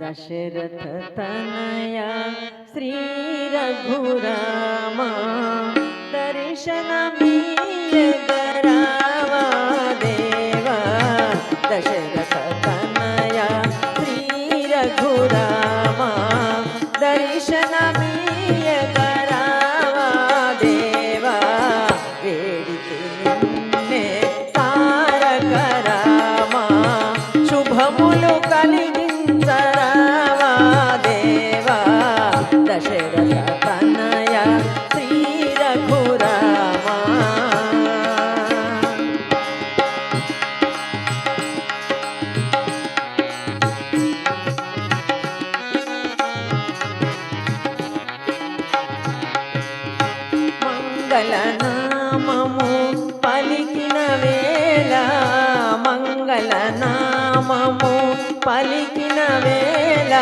దశరథ తనయ శ్రీ రఘురామ దర్శనమీయగరావా మంగళనామము పలికిన వేళ మంగళనామము పలికిన వేళ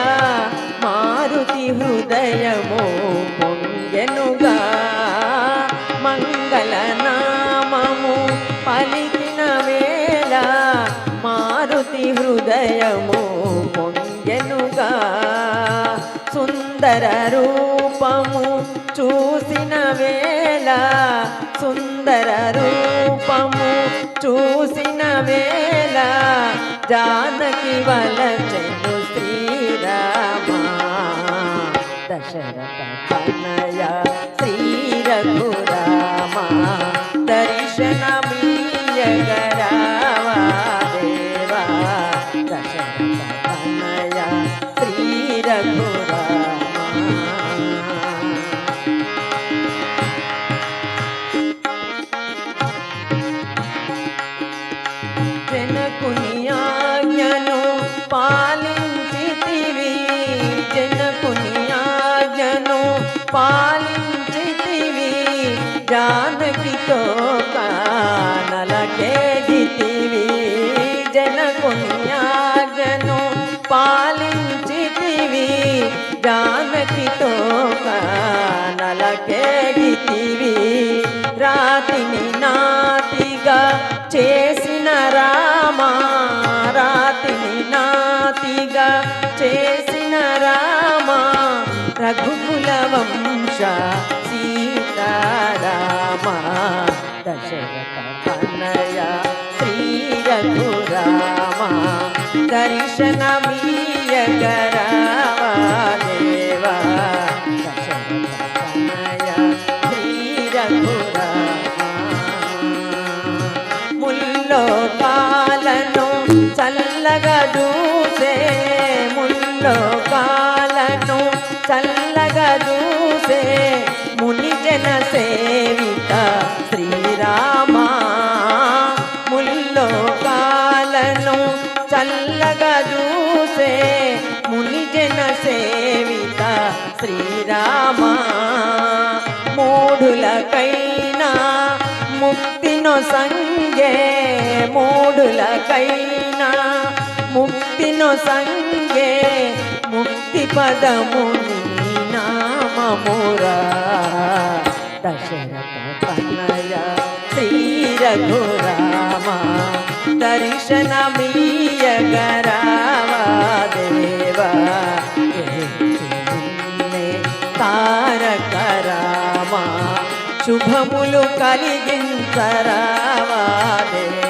మారుతి హృదయము పొంగెనుగా. మంగళనామము పలికిన వేళ మారుతి హృదయము పొంగెనుగా. సుందర రూపము చూసిన వేళ సుందర రూపము చూసిన వేళ జానకి వలచెను శ్రీరామ. దశరథ పాలించితివి జానకితో కానలకేగితివి జనకుని ఆజ్ఞను పాలించితివి జానకితో కానలకేగితివి రాతిని నాతిగా రఘుకుల వంశ సీతారామ దశరథ తనయ శ్రీ రఘురామ దర్శనమి చల్లగా చూసే ముని జన సేవిత శ్రీరామ. ముల్లో కాలను చల్లగా చూసే ముని జన సేవిత శ్రీరామ. మూఢులకైనా ముక్తిను సంగే మూఢులకైనా ముక్తిను సంగే ముక్తి పదముని దశరథ తనయ శ్రీ రఘురామ దర్శనమీయగరావా దేవా తారక రామ శుభములు కలిగించరావా దేవా